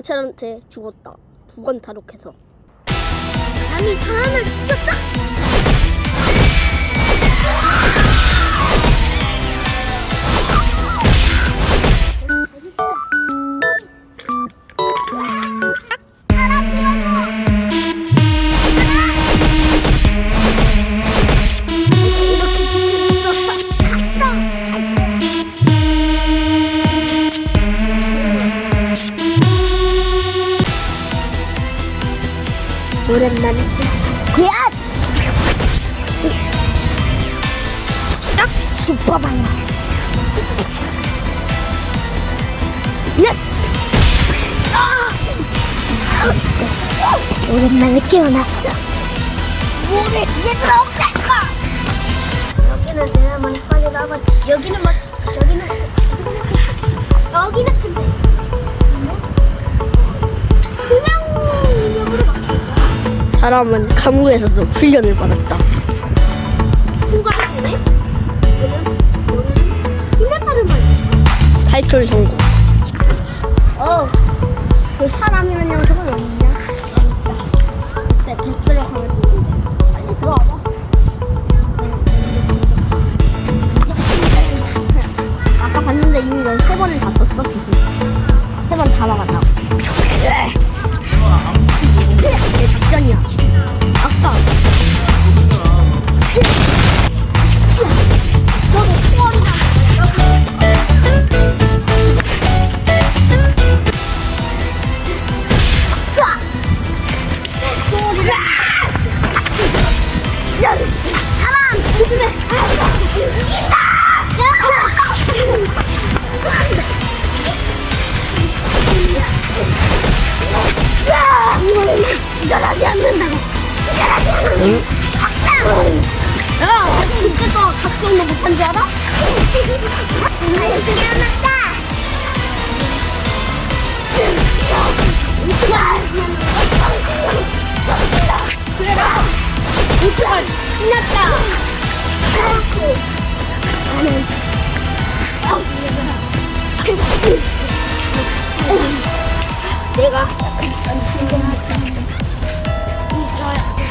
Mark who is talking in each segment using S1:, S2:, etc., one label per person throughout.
S1: 경찰한테 죽었다. 두 번 탈옥해서.
S2: 감히 사람을 죽였어?
S1: 오랜만이지.
S2: 그야! 시작! 슈퍼man! 넷! 오랜만에 깨어났어. 뭐래, 얘들아, 어떡할까? 여기는 내가만 확인 하고, 여기는 막,
S1: 사람은 감옥에서도 훈련을 받았다.
S2: 통과하시네? 말이야.
S1: 탈출 성공.
S2: 어, 그 사람이라는 영상은 없냐? 그때 댓글에 가가지고 빨리 들어와봐. 아까 봤는데 이미 넌 세 번을 다 썼어 기술. 세번 다 막았다고. 내 작전이야. 아까. 너도 소원이다. 사람 조심해. 기절하지 않는다고. 기절하지 않는다고. 학생. 야, 그때 또 각성도 못한 줄 알아? 그래라 신났다 나는 내가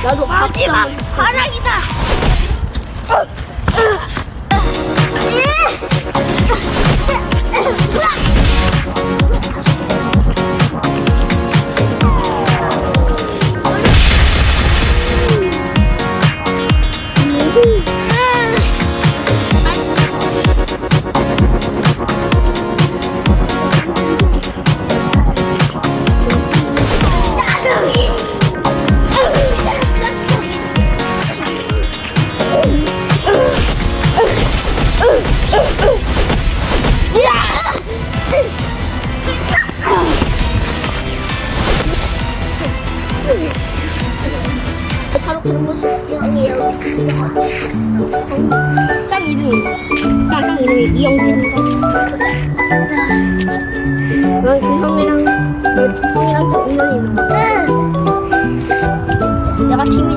S2: 나도 마지막 바람이다 바로 그런 거 여기 여기 있어.
S1: 딱 이름이. 딱 이름이 이영진인가? 난그 형이랑 너 형이랑 좀 인연이 있는 거. 내가 팀이